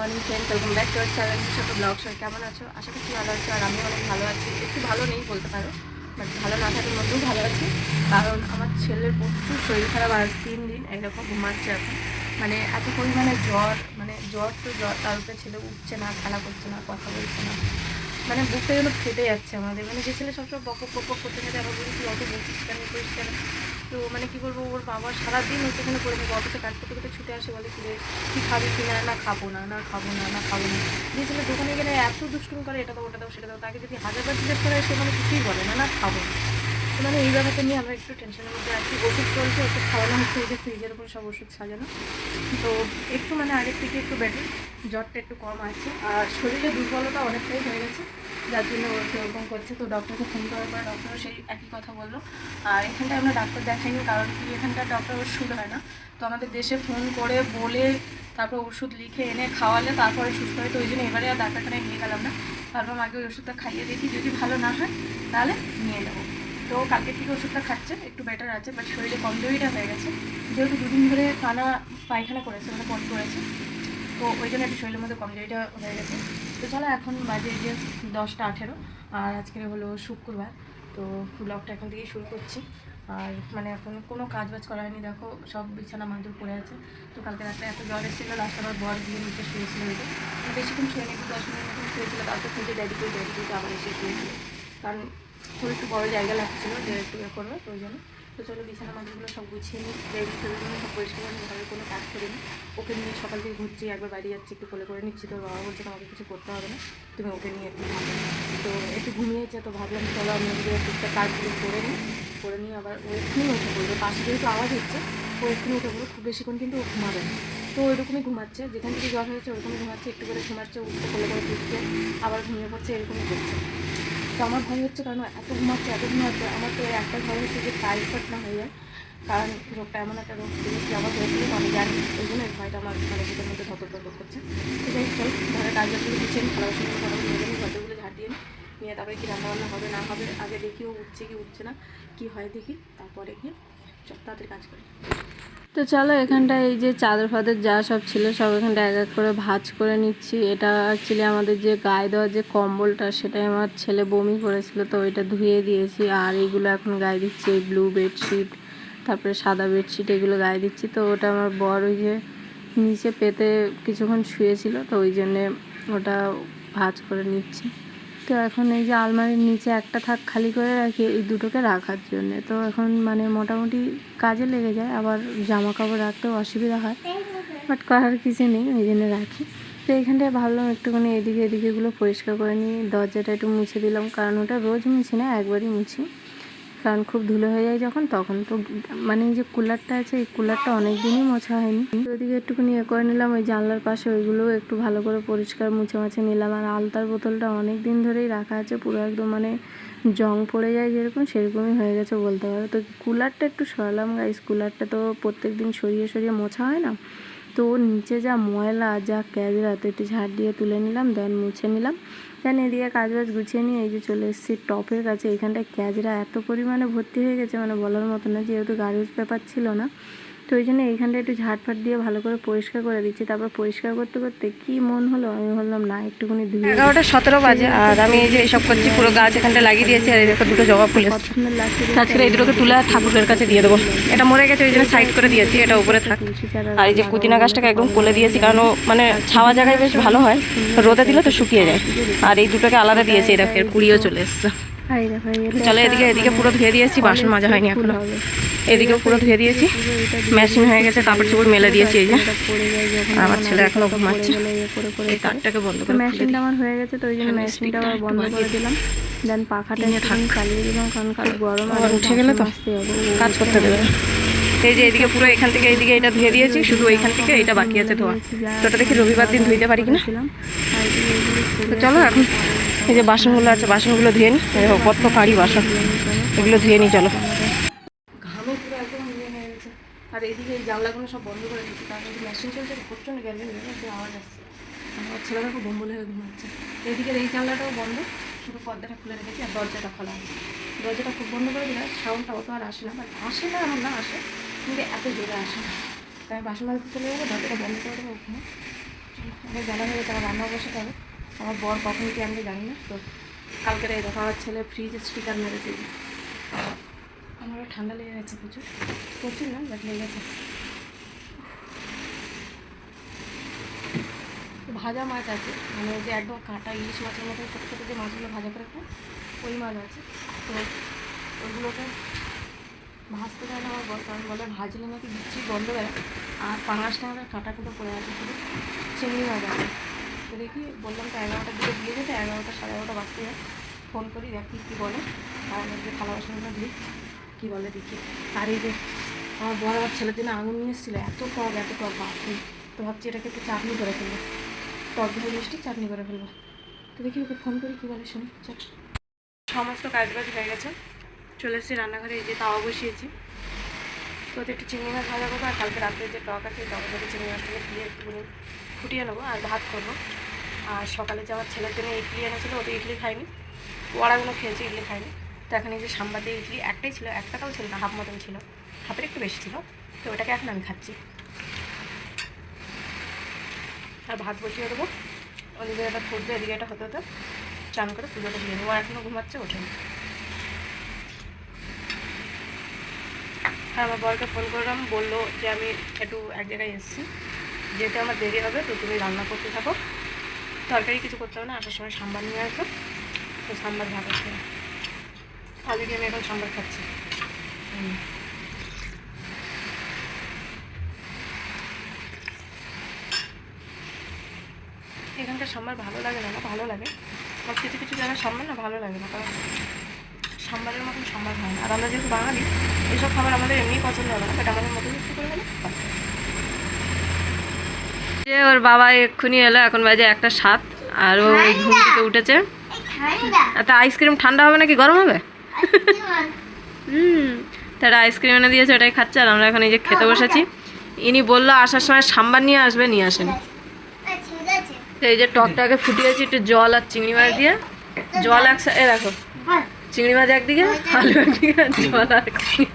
Morning friend welcome back to our channel ছোটো blog সবাই কেমন আছো? আশা করছি ভালো আছো আর আমি অনেক ভালো আছি। একটু ভালো নেই বলতে পারো বাট ভালো না থাকার মধ্যেও ভালো আছি। কারণ আমার ছেলের প্রচুর শরীর খারাপ আর তিন দিন এইরকম ঘুমাচ্ছে এখন। মানে এত পরিমাণে জ্বর মানে জ্বর তো জ্বর, তার উপরে ছেলে উঠছে না, খেলা করছে না, কথা বলছে না। মানে বুকটা যেন ফেটে যাচ্ছে আমাদের। মানে যে ছেলে সবসময় বক বক করতে থাকে আবার বলি তুই অত বলছিস কেন করিস কেন? তো মানে কী বলব, ওর বাবা সারাদিন হচ্ছে এখানে করে থাকে অফিসে কাজ করতে করতে ছুটে আসে, বলে রে, কি খাবি কি না? না, খাব না না, খাব না না, খাব না। যে ছেলে দোকানে গেলে এত দুষ্টুমি করে, এটা দাও, ওটা দাও, সেটা দাও, তাকে যদি হাজার বার জিজ্ঞেস করে সে মানে কিছুই বলে না না, খাব না। মানে এই ব্যাপারটা নিয়ে আমরা একটু টেনশনের মধ্যে আছি। ওষুধ চলছে, ওষুধ খাওয়ানো হচ্ছে এই যে ফ্রিজের উপর সব ওষুধ সাজানো। তো একটু মানে আগের থেকে একটু বেটার জ্বরটা একটু কম আছে। আর শরীরে দুর্বলতা অনেকটাই হয়ে গেছে। যার জন্য সেরকম করছে। তো ডক্টরকে ফোন করার পর ডক্টরও সেই একই কথা বলল। আর এখানটায় আমরা ডাক্তার দেখাইনি কারণ কি এখানকার ডক্টর ওষুধ হয় না। তো আমাদের দেশে ফোন করে বলে তারপর ওষুধ লিখে এনে খাওয়ালে তারপরে সুস্থ হয়। তো ওই জন্য এবারে আর ডাক্তারখানায় নিয়ে গেলাম না। তারপর আগে ওই ওষুধটা খাইয়ে দেখি, যদি ভালো না হয় তাহলে নিয়ে যাব তো কালকে থেকে ওষুধটা খাচ্ছে, একটু বেটার আছে বাট শরীরে কমজোরিটা হয়ে গেছে। যেহেতু দুদিন ধরে টানা পায়খানা করেছে মানে পট করেছে, তো ওই জন্য একটু শরীরের মধ্যে কমজোরিটা হয়ে গেছে। তো চলো, এখন বাজে যে দশটা আঠেরো, আর আজকে হলো শুক্রবার। তো ব্লগটা এখন থেকেই শুরু করছি। আর মানে এখন কোনো কাজ বাজ করা হয়নি, দেখো, সব বিছানা মাদুর পড়ে আছে। তো কালকে রাত্রে এত জ্বর এসেছিল, লাস্ট আমার বর গিয়ে নিচে শুয়েছিল যে। বেশিক্ষণ শুয়ে একটু দশ মিনিট মতন শুয়েছিল, তারপর খুঁজে ড্যাডি করে ড্যাডি করে আবার এসে শুয়েছিল। কারণ খুব একটু বড় জায়গা লাগছিল যে একটু ইয়ে করবে, তো ওই জন্য। তো চলো বিছানা মাদুরগুলো সব গুছিয়ে নিই। বেডি টেবিলগুলো সব পরিষ্কার করে ঘরে কোনো কাজ করিনি ওকে নিয়ে সকাল থেকে ঘুরছি, একবার বাড়ি যাচ্ছি, একটু কোলে করে নিচ্ছি। তোর বাবা বলছে, তোমাকে কিছু করতে হবে না, তুমি ওকে নিয়ে একটু তো একটু ঘুমিয়েছে, তো ভাবলাম, চলো আমি ওকে টুকটাক কাজগুলো করে নিই। করে নিয়ে আবার ও এক্ষুনি উঠে পড়বে পাশে যেহেতু আওয়াজ হচ্ছে, ও এক্ষুনি উঠে পড়বে খুব বেশিক্ষণ কিন্তু ও ঘুমাবে না। তো ওইরকমই ঘুমাচ্ছে, যেখান থেকে জ্বর হয়েছে ওরকমই ঘুমাচ্ছে, একটু করে ঘুমাচ্ছে উঠতে কোলে করে তুলছে আবার ঘুমিয়ে পড়ছে, এরকমই করছে। তো আমার ভয় হচ্ছে কারণ এত ঘুমাচ্ছে এত ঘুমাচ্ছে। আমার তো একটা ভয় হচ্ছে যে টাইফয়েড না হয়ে যায়। কারণ রোগটা এমন একটা রোগ শুনেছি আবার হয়েছিল, তো আমি জানি ওই জন্য এই ভয়টা আমার মানে বুকের মধ্যে ধপর করছে। তো যাই চল, ঘরে কাজ বাজগুলো দিচ্ছেন খাবার সময় খাবার নিয়ে গেলে ঘরগুলো ঝাঁটিয়ে নিয়ে তারপরে কি রান্নাবান্না হবে, না হবে, আগে দেখি ও উঠছে কি উঠছে না, কি হয় দেখি, তারপরে গিয়ে তো চলো, এখানটায় এই যে চাদর ফাদর যা সব ছিল, সব এখানটা এক এক করে ভাজ করে নিচ্ছি। এটা অ্যাকচুয়ালি আমাদের যে গায়ে দেওয়া যে কম্বলটা, সেটাই আমার ছেলে বমি করেছিল, তো ওইটা ধুয়ে দিয়েছি। আর এইগুলো এখন গায়ে দিচ্ছি, এই ব্লু বেডশিট তারপরে সাদা বেডশিট এগুলো গায়ে দিচ্ছি। তো ওটা আমার বর ওই যে নিচে পেতে কিছুক্ষণ শুয়েছিল, তো ওই জন্যে ওটা ভাঁজ করে নিচ্ছি। তো এখন এই যে আলমারির নিচে একটা থাক খালি করে রাখি এই দুটোকে রাখার জন্য। তো এখন মানে মোটামুটি কাজে লেগে যায়, আবার জামা কাপড় রাখতেও অসুবিধা হয়। বাট করার কিছু নেই, ওই জন্য রাখি। তো এখানটায় ভাবলাম একটুখানি এদিকে এদিকেগুলো পরিষ্কার করে নিই। দরজাটা একটু মুছে দিলাম, কারণ ওটা রোজ মুছি না, একবারই মুছি। কারণ খুব ধুলো হয়ে যায় যখন, তখন তো মানে যে কুলারটা আছে, এই কুলারটা অনেক দিনই মোছা হয়নি। ওদিকে একটুখানি ইয়ে করে নিলাম, ওই জানলার পাশে ওইগুলো একটু ভালো করে পরিষ্কার মুছে মাছে নিলাম। আর আলতার বোতলটা অনেক দিন ধরেই রাখা আছে, পুরো একদম মানে জং পড়ে যায় যেরকম, সেরকমই হয়ে গেছে বলতে পারো। তো কুলারটা একটু সরালাম গাইস কুলারটা তো প্রত্যেক দিন সরিয়ে সরিয়ে মোছা হয় না। তো নিচে যা ময়লা, যা ক্যাজরা, তো একটু ঝাড় দিয়ে তুলে নিলাম দেন মুছে নিলাম। দেন এদিকে কাজ বাজ গুছিয়ে নিয়ে এই যে চলে এসেছি টপের কাছে। এখানটায় ক্যাজরা এত পরিমাণে ভর্তি হয়ে গেছে মানে বলার মতো না, যেহেতু গার্বেজ পেপার ছিল না। তো ওই জন্য এইখানটা একটু ঝাড়ফাট দিয়ে ভালো করে পরিষ্কার করে দিচ্ছি। তারপর পরিষ্কার করতে করতে কি মন হলো? আমি বললাম না একটুখানি ধুয়ে এগারোটা সতেরো বাজে আর আমি এই যে এইসব করছি পুরো গাছ এখানটা লাগিয়ে দিয়েছি আর এই দেখো দুটো জবা ফুল আজকে এই দুটোকে তুলে ঠাকুরের কাছে দিয়ে দেবো। এটা মরে গেছে ওই জন্য সাইড করে দিয়েছি এটা উপরে থাক। আর এই যে পুদিনা গাছটাকে একদম কোলে দিয়েছি কারণ মানে ছাওয়া জায়গায় বেশ ভালো হয়। রোদে দিলে তো শুকিয়ে যায়। আর এই দুটোকে আলাদা দিয়েছি এটা এর কুড়িও চলে এসছে। চলো এদিকে এদিকে পুরো ধুয়ে দিয়েছি বাসন মাজা হয়নি এখনও এদিকেও পুরো ধুয়ে দিয়েছি মেশিন হয়ে গেছে কাপড় চোপড় মেলে দিয়েছি এই যে আমার ছেলে এখনও ঘুমাচ্ছে ইয়ে এই তারটাকে বন্ধ করে মেশিনটা আমার হয়ে গেছে তো ওই জন্য হ্যাঁ, মেশিনটা আবার বন্ধ করে দিলাম দেন পাখাটা চালিয়ে দিলাম কারণ কাল গরম আর উঠে গেলে তো কাজ করতে দেবে এই যে এদিকে পুরো এখান থেকে এইদিকে এটা ধুয়ে দিয়েছি শুধু এইখান থেকে এটা বাকি আছে ধোয়া তো ওটা দেখি রবিবার দিন ধুইতে পারি কিনা তো চলো এখন এই যে বাসনগুলো আছে, বাসনগুলো ধুয়ে নিই কত কারি বাসন। এগুলো ধুয়ে নিই চলো। ঘামে পুরো একদম ইয়ে হয়ে গেছে। আর এইদিকে এই জানলাগুলো সব বন্ধ করে দিচ্ছি কারণ এই মেশিন চলছে প্রচণ্ড গ্যালে আওয়াজ আসছে। আমার ছেলেরা খুব বম্বল হয়ে ঘুমাচ্ছে। এইদিকে এই জানলাটাও বন্ধ, শুধু পর্দাটা খুলে রেখেছি আর দরজাটা খোলা আছে। দরজাটা খুব বন্ধ করে দিলে সাউন্ডটা অত আর আসে না বাট আসে না, এমন না, আসে। কিন্তু এত জোরে আসে না। তাই বাসন মাজতে চলে যাব, দরজাটা বন্ধ করে দেবো ওখানে। আমার জানা হয়ে আমার রান্না বসে হবে। আমার বর কখন কি আমি জানি না তো কালকের এই দেখো আমার ছেলে ফ্রিজ স্টিকার মেরেছে। আমারও ঠান্ডা লেগে গেছে প্রচুর। প্রচুর না বাট লেগে গেছে। ভাজা মাছ আছে মানে ওই যে একদম কাঁটা ইলিশ মাছের মতো ছোটো ছোটো যে মাছগুলো ভাজা করে খায় ওই মাছ আছে। তো ওইগুলোকে ভাজতে চায় না আমার বর কারণ বলে ভাজলে নাকি বিচ্ছি গন্ধ বেড়ায় আর পাঙাশ টাঙার কাঁটা কুটো পড়ে আছে শুধু। চিংড়ি মাছ আছে। তো দেখি বললাম তো এগারোটার দিকে দিয়ে যেতে, এগারোটা সাড়ে এগারোটা বাজতে যায়। ফোন করি, দেখি কী বলে। আর যে থালা বাসনগুলো দিই কী বলে দেখি। আর এই যে আমার বড় আমার ছেলের দিনে আঙুল নিয়ে এসেছিল, এত টক এত টক, বাপরে। তো ভাবছি এটাকে একটু চাটনি করে ফেলব। টক ধরে মিষ্টি চাটনি করে ফেলব। তো দেখি ওকে ফোন করি, কী বলে শুনি, চল। সমস্ত কাজ বাজ হয়ে গেছে। চলে এসেছি রান্নাঘরে, এই যে তাওয়া বসিয়েছি। তো একটু চিংড়ি মাছ ভাজা করব, আর কালকে রাত্রে যে টক আছে টক চিংড়ি মাছটাকে দিয়ে একটুখানি ফুটিয়ে নেব, আর ভাত করব। আর সকালে যাওয়ার ছেলের জন্য ইডলি এনেছিলো ওতে ইডলি খাইনি ওড়াগুলো খেয়েছে, ইডলি খাইনি তো এখন এই যে সাম্বাতে ইডলি একটাই ছিল এক টাকাও ছিল না, হাফ মতন ছিল। হাফের একটু বেশি ছিল। তো ওটাকে এখন আমি খাচ্ছি। আর ভাত বসিয়ে দেবো। ওদিকে এটা ফুটবে এদিকে এটা হতে হতে চান করে পুজোটা দিয়ে দেবো। আর এখনও ঘুমাচ্ছে, ওঠেনি। হ্যাঁ আমার বরকে ফোন করলাম, বলল যে আমি একটু এক জায়গায় এসেছি। যেহেতু আমার দেরি হবে, তো তুমি রান্না করতে থাকো। তরকারি কিছু করতে হবে না, আসার সময় সাম্বার নিয়ে আসব। তো সাম্বার আছে অলরেডি আমি এখন সাম্বার খাচ্ছি। এখানকার সাম্বার ভালো লাগে না ভালো লাগে। আর কিছু কিছু জায়গায় সাম্বার না ভালো লাগে না, কারণ সাম্বারের মতন সাম্বার হয় না। আর আমরা যেহেতু বাঙালি, এসব খাবার আমাদের এমনি পছন্দ হবে না বাট আমাদের মতো একটু করে যে ওর বাবা এক্ষুনি এলো এখন বাজে একটা সাত আর ও ঘুম থেকে উঠেছে। তা আইসক্রিম ঠান্ডা হবে নাকি? গরম হবে? হুম। তারা আইসক্রিম এনে দিয়েছে ওটাই খাচ্ছে আর আমরা এখন এই যে খেতে বসেছি। ইনি বলল আসার সময় সাম্বার নিয়ে আসবে নিয়ে আসেন। এই যে টকটাকে ফুটিয়েছি একটু জল আর চিংড়ি মাছ দিয়ে। জল একসাথে এ দেখো। চিংড়ি মাছ একদিকে আলু একদিকে জল একদিকে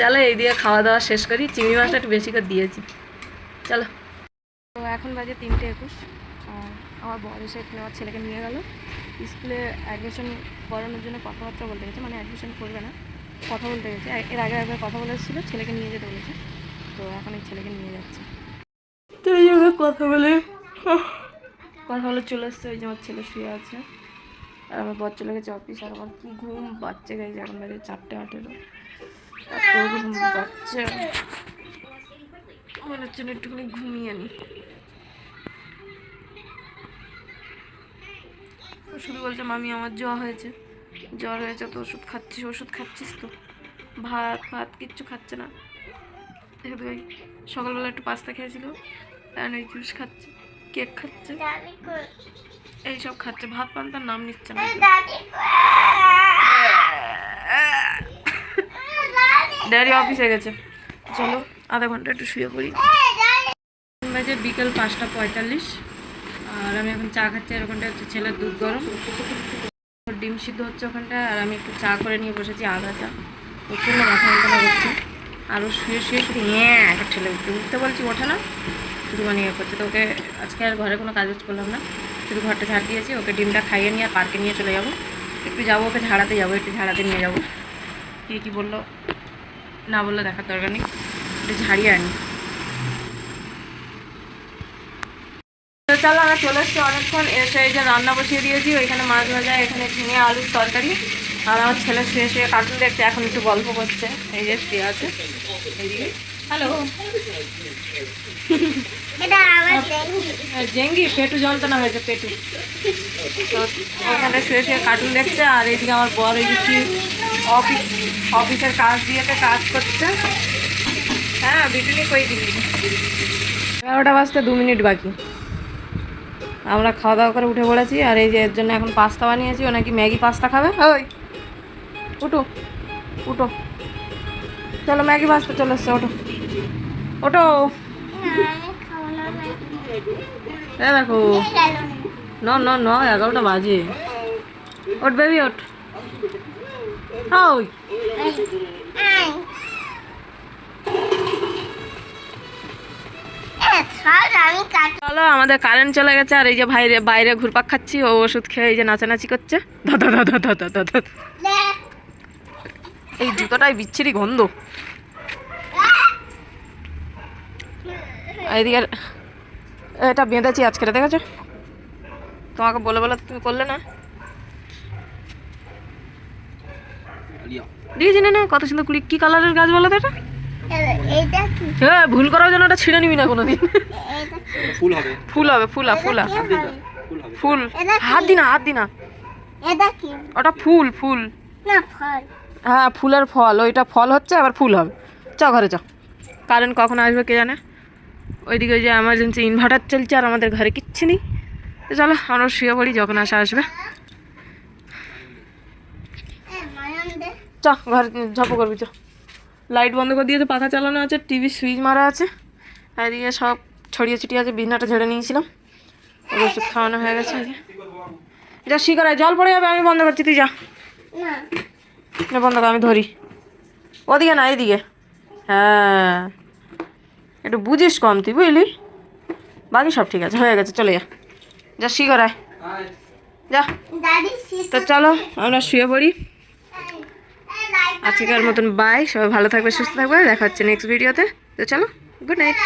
চলো এই দিয়ে খাওয়া দাওয়া শেষ করি। চিংড়ি মাছটা একটু বেশি করে দিয়েছি। চলো। তো এখন বাজে তিনটে একুশ আর আমার বর এসে এখানে আমার ছেলেকে নিয়ে গেল। স্কুলে অ্যাডমিশন করানোর জন্য কথাবার্তা বলতে গেছে মানে অ্যাডমিশন করবে না কথা বলতে গেছে। এর আগে একবার কথা বলে এসেছিল ছেলেকে নিয়ে যেতে বলেছে। তো এখন এই ছেলেকে নিয়ে যাচ্ছে। তো এই জন্য কথা বলে কথা বলে চলে এসছে ওই যে আমার ছেলে শুয়ে আছে। আর আমার বর চলে গেছে অফিস আর আমার কি ঘুম বাচ্চা গেছে এখন বাজে চারটে আঠেরো। এত ঘুম বাচ্চা মনে হচ্ছে একটুখানি ঘুমিয়ে নি শুধু বলছে মামি আমার জ্বর হয়েছে। জ্বর হয়েছে তো ওষুধ খাচ্ছিস ওষুধ খাচ্ছিস তো? ভাত ভাত কিচ্ছু খাচ্ছে না। ওই সকালবেলা একটু পাস্তা খেয়েছিল এখন ওই জুস খাচ্ছে কেক খাচ্ছে। এইসব খাচ্ছে ভাত পান্তার নাম নিচ্ছে না। ড্যাডি অফিসে গেছে। চলো। আধা ঘণ্টা একটু শুয়ে পড়ি। বাজে বিকেল পাঁচটা পঁয়তাল্লিশ। আর আমি এখন চা খাচ্ছি, আর ওখানটা হচ্ছে ছেলের দুধ গরম। ডিম সিদ্ধ হচ্ছে ওখানটায়, আর আমি একটু চা করে নিয়ে বসেছি আদা চা। প্রচণ্ড মাথা যন্ত্রণা করছে আরও শুয়ে শুয়ে শুধু হ্যাঁ একটা ছেলে উঠতে উঠতে বলছি ওঠে না, শুধু মানে ইয়ে করছে। তো ওকে আজকে আর ঘরে কোনো কাজ করলাম না। শুধু ঘরটা ঝাড় দিয়েছি, ওকে ডিমটা খাইয়ে নিয়ে আর পার্কে নিয়ে চলে যাব। একটু যাব, ওকে ঝাড়াতে যাব, একটু ঝাড়াতে নিয়ে যাব। কী কী বলল? না বললে দেখার দরকার নেই। একটু ঝাড়িয়ে আনি। তো চলো আমরা চলে এসছি অনেকক্ষণ। এসে এই যে রান্না বসিয়ে দিয়েছি। ওইখানে মাছ ভাজা, এখানে ঝিঙে, আলুর তরকারি আর আমার ছেলে শুয়ে শুয়ে কার্টুন দেখছে। এখন একটু গল্প করছে। এই যে শুয়ে আছে। হ্যালো জেঙ্গি, পেটু যন্ত্রণা হয়েছে, পেটু। ওখানে শুয়ে শুয়ে কার্টুন দেখছে। আর এইদিকে আমার বর এই অফিস অফিসের কাজ দিয়েতে কাজ করছে। হ্যাঁ এগারোটা বাজতে দু মিনিট বাকি। আমরা খাওয়া দাওয়া করে উঠে পড়েছি, আর এই যে এর জন্য এখন পাস্তা বানিয়েছি, ও নাকি ম্যাগি পাস্তা খাবে? ওই, উঠো উঠো। চলো ম্যাগি পাস্তা, চলে এসছে ওঠো। ওঠো। এ দেখো ন ন ন এগারোটা বাজে। ওঠ, বেবি, ওঠ। ওই। চলো আমাদের কারেন্ট চলে গেছে আর এই যে বাইরে বাইরে ঘুরপাক খাচ্ছি ও ওষুধ খেয়ে এই যে নাচানাচি করছে। দাদা দাদা দাদা দাদা এই জুতোটাই বিচ্ছিরি গন্ধ। এইদিকে এটা বেঁধেছি আজকে দেখেছ? তোমাকে বলে বলে তুমি করলে না? দিয়েছি না না কত সুন্দর কুড়ি কি কালারের গাছ বলো তো এটা? হ্যাঁ ভুল করার জন্য ওটা ছিঁড়ে নিবি না কোনোদিন। ফুল হবে। ফুল হবে ফুলা ফুলা। ফুল? হাত দি না হাত দি না ওটা ফুল ফুল। হ্যাঁ ফুলের ফল। ওইটা ফল হচ্ছে আবার ফুল হবে। চ ঘরে চ। কারেন্ট কখন আসবে কে জানে? ওইদিকে ওই যে এমার্জেন্সি ইনভার্টার চলছে আর আমাদের ঘরে কিচ্ছু নেই। তো চলো আমরা শুয়ে পড়ি যখন আসা আসবে। চ ঘরে ঝাপো করবি চ। লাইট বন্ধ করে দিয়েছে পাখা চালানো আছে টিভি সুইচ মারা আছে। আর এদিকে সব ছড়িয়ে ছিটিয়ে আছে বিছনাটা ঝেড়ে নিয়েছিলাম। ওষুধ খাওয়ানো হয়ে গেছে। যা শিকারায় জল পড়ে যাবে আমি বন্ধ করছি তুই যা। না। না বন্ধ কর আমি ধরি। ওদিকে না এদিকে হ্যাঁ। একটু বুঝিস কম তুই বুঝলি? বাকি সব ঠিক আছে হয়ে গেছে চলে যা। যা শিকারায় যা। তো চলো আমরা শুয়ে পড়ি। আজকের মতন বাই সবাই ভালো থাকবে, সুস্থ থাকবে, দেখা হচ্ছে নেক্সট ভিডিওতে তো। চলো গুড নাইট